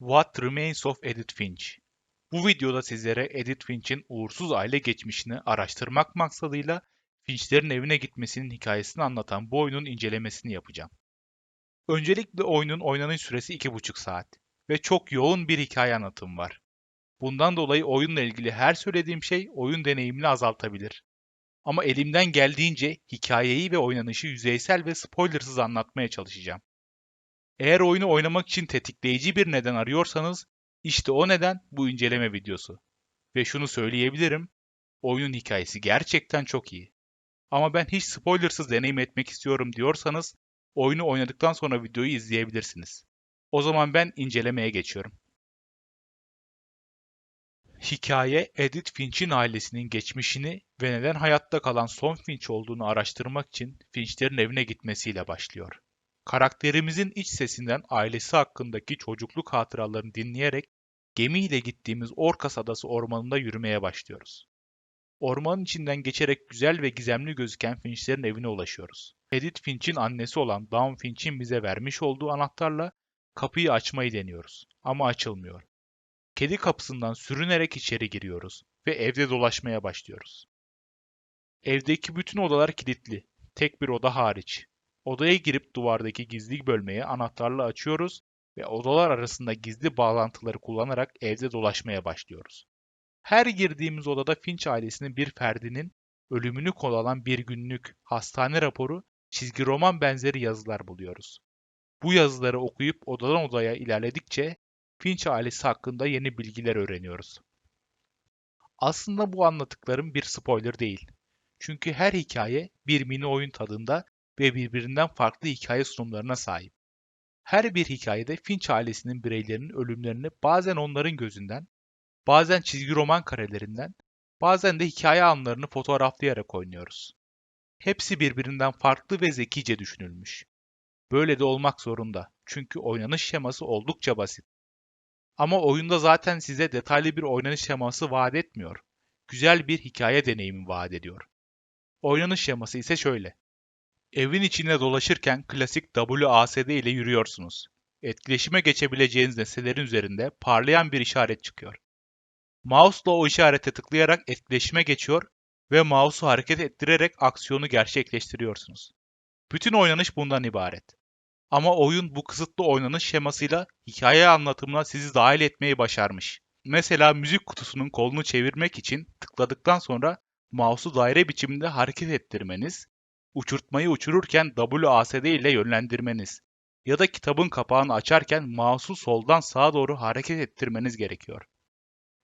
What Remains of Edith Finch Bu videoda sizlere Edith Finch'in uğursuz aile geçmişini araştırmak maksadıyla Finch'lerin evine gitmesinin hikayesini anlatan bu oyunun incelemesini yapacağım. Öncelikle oyunun oynanış süresi 2,5 saat ve çok yoğun bir hikaye anlatımı var. Bundan dolayı oyunla ilgili her söylediğim şey oyun deneyimini azaltabilir. Ama elimden geldiğince hikayeyi ve oynanışı yüzeysel ve spoilersız anlatmaya çalışacağım. Eğer oyunu oynamak için tetikleyici bir neden arıyorsanız, işte o neden bu inceleme videosu. Ve şunu söyleyebilirim, oyunun hikayesi gerçekten çok iyi. Ama ben hiç spoilersız deneyim etmek istiyorum diyorsanız, oyunu oynadıktan sonra videoyu izleyebilirsiniz. O zaman ben incelemeye geçiyorum. Hikaye Edith Finch'in ailesinin geçmişini ve neden hayatta kalan son Finch olduğunu araştırmak için Finch'lerin evine gitmesiyle başlıyor. Karakterimizin iç sesinden ailesi hakkındaki çocukluk hatıralarını dinleyerek gemiyle gittiğimiz Orkas Adası ormanında yürümeye başlıyoruz. Ormanın içinden geçerek güzel ve gizemli gözüken Finch'lerin evine ulaşıyoruz. Edith Finch'in annesi olan Dawn Finch'in bize vermiş olduğu anahtarla kapıyı açmayı deniyoruz ama açılmıyor. Kedi kapısından sürünerek içeri giriyoruz ve evde dolaşmaya başlıyoruz. Evdeki bütün odalar kilitli, tek bir oda hariç. Odaya girip duvardaki gizli bölmeyi anahtarla açıyoruz ve odalar arasında gizli bağlantıları kullanarak evde dolaşmaya başlıyoruz. Her girdiğimiz odada Finch ailesinin bir ferdinin ölümünü konu bir günlük hastane raporu, çizgi roman benzeri yazılar buluyoruz. Bu yazıları okuyup odadan odaya ilerledikçe Finch ailesi hakkında yeni bilgiler öğreniyoruz. Aslında bu anlattıklarım bir spoiler değil. Çünkü her hikaye bir mini oyun tadında ve birbirinden farklı hikaye sunumlarına sahip. Her bir hikayede Finch ailesinin bireylerinin ölümlerini bazen onların gözünden, bazen çizgi roman karelerinden, bazen de hikaye anlarını fotoğraflayarak oynuyoruz. Hepsi birbirinden farklı ve zekice düşünülmüş. Böyle de olmak zorunda çünkü oynanış şeması oldukça basit. Ama oyunda zaten size detaylı bir oynanış şeması vaat etmiyor. Güzel bir hikaye deneyimi vaat ediyor. Oynanış şeması ise şöyle. Evin içinde dolaşırken klasik WASD ile yürüyorsunuz. Etkileşime geçebileceğiniz nesnelerin üzerinde parlayan bir işaret çıkıyor. Mouse'la o işarete tıklayarak etkileşime geçiyor ve mouse'u hareket ettirerek aksiyonu gerçekleştiriyorsunuz. Bütün oynanış bundan ibaret. Ama oyun bu kısıtlı oynanış şemasıyla hikaye anlatımına sizi dahil etmeyi başarmış. Mesela müzik kutusunun kolunu çevirmek için tıkladıktan sonra mouse'u daire biçiminde hareket ettirmeniz, uçurtmayı uçururken WASD ile yönlendirmeniz ya da kitabın kapağını açarken mouse'u soldan sağa doğru hareket ettirmeniz gerekiyor.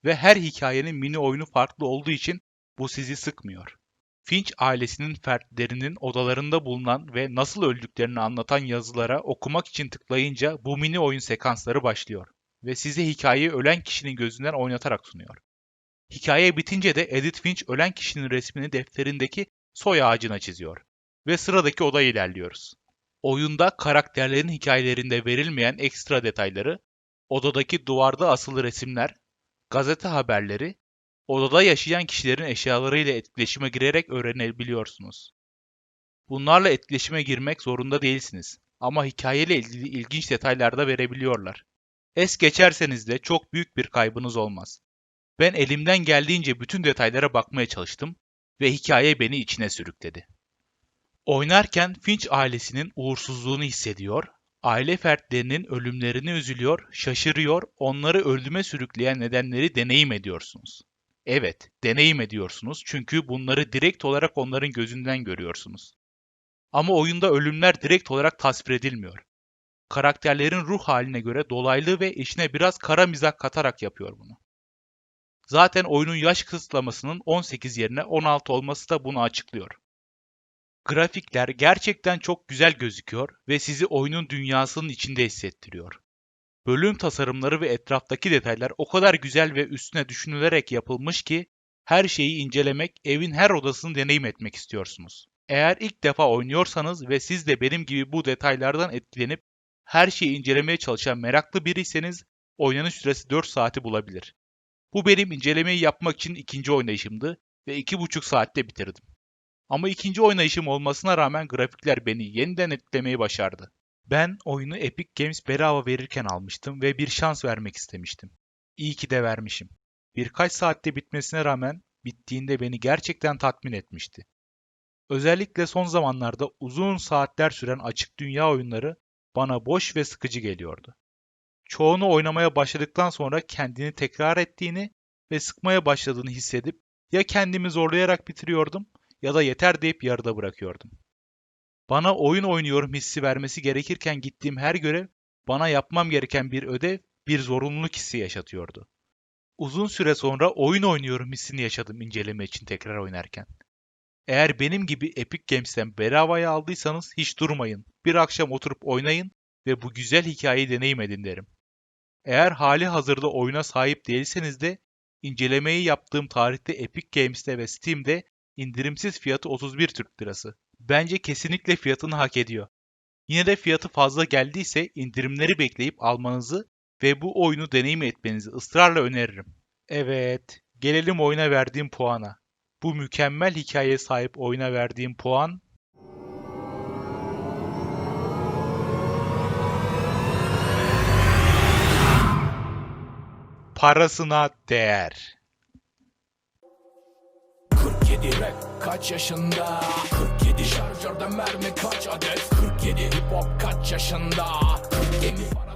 Ve her hikayenin mini oyunu farklı olduğu için bu sizi sıkmıyor. Finch ailesinin fertlerinin odalarında bulunan ve nasıl öldüklerini anlatan yazılara okumak için tıklayınca bu mini oyun sekansları başlıyor ve size hikayeyi ölen kişinin gözünden oynatarak sunuyor. Hikaye bitince de Edith Finch ölen kişinin resmini defterindeki soy ağacına çiziyor ve sıradaki odaya ilerliyoruz. Oyunda karakterlerin hikayelerinde verilmeyen ekstra detayları, odadaki duvarda asılı resimler, gazete haberleri odada yaşayan kişilerin eşyalarıyla etkileşime girerek öğrenebiliyorsunuz. Bunlarla etkileşime girmek zorunda değilsiniz ama hikayeyle ilgili ilginç detaylar da verebiliyorlar. Es geçerseniz de çok büyük bir kaybınız olmaz. Ben elimden geldiğince bütün detaylara bakmaya çalıştım ve hikaye beni içine sürükledi. Oynarken Finch ailesinin uğursuzluğunu hissediyor, aile fertlerinin ölümlerini üzülüyor, şaşırıyor, onları ölüme sürükleyen nedenleri deneyim ediyorsunuz. Evet, deneyim ediyorsunuz çünkü bunları direkt olarak onların gözünden görüyorsunuz. Ama oyunda ölümler direkt olarak tasvir edilmiyor. Karakterlerin ruh haline göre dolaylı ve içine biraz kara mizah katarak yapıyor bunu. Zaten oyunun yaş kısıtlamasının 18 yerine 16 olması da bunu açıklıyor. Grafikler gerçekten çok güzel gözüküyor ve sizi oyunun dünyasının içinde hissettiriyor. Bölüm tasarımları ve etraftaki detaylar o kadar güzel ve üstüne düşünülerek yapılmış ki her şeyi incelemek, evin her odasını deneyim etmek istiyorsunuz. Eğer ilk defa oynuyorsanız ve siz de benim gibi bu detaylardan etkilenip her şeyi incelemeye çalışan meraklı biriyseniz oynanış süresi 4 saati bulabilir. Bu benim incelemeyi yapmak için ikinci oynayışımdı ve 2,5 saatte bitirdim. Ama ikinci oynayışım olmasına rağmen grafikler beni yeniden etkilemeyi başardı. Ben oyunu Epic Games bedava verirken almıştım ve bir şans vermek istemiştim. İyi ki de vermişim. Birkaç saatte bitmesine rağmen bittiğinde beni gerçekten tatmin etmişti. Özellikle son zamanlarda uzun saatler süren açık dünya oyunları bana boş ve sıkıcı geliyordu. Çoğunu oynamaya başladıktan sonra kendini tekrar ettiğini ve sıkmaya başladığını hissedip ya kendimi zorlayarak bitiriyordum ya da yeter deyip yarıda bırakıyordum. Bana oyun oynuyorum hissi vermesi gerekirken gittiğim her görev bana yapmam gereken bir ödev, bir zorunluluk hissi yaşatıyordu. Uzun süre sonra oyun oynuyorum hissini yaşadım inceleme için tekrar oynarken. Eğer benim gibi Epic Games'ten bedavaya aldıysanız hiç durmayın. Bir akşam oturup oynayın ve bu güzel hikayeyi deneyim edin derim. Eğer hali hazırda oyuna sahip değilseniz de incelemeyi yaptığım tarihte Epic Games'te ve Steam'de indirimsiz fiyatı 31 Türk Lirası. Bence kesinlikle fiyatını hak ediyor. Yine de fiyatı fazla geldiyse indirimleri bekleyip almanızı ve bu oyunu deneyim etmenizi ısrarla öneririm. Evet, gelelim oyuna verdiğim puana. Bu mükemmel hikayeye sahip oyuna verdiğim puan parasına değer. 47 rap kaç yaşında? 47 şarjörde mermi kaç adet? 47 hip hop kaç yaşında? 47 para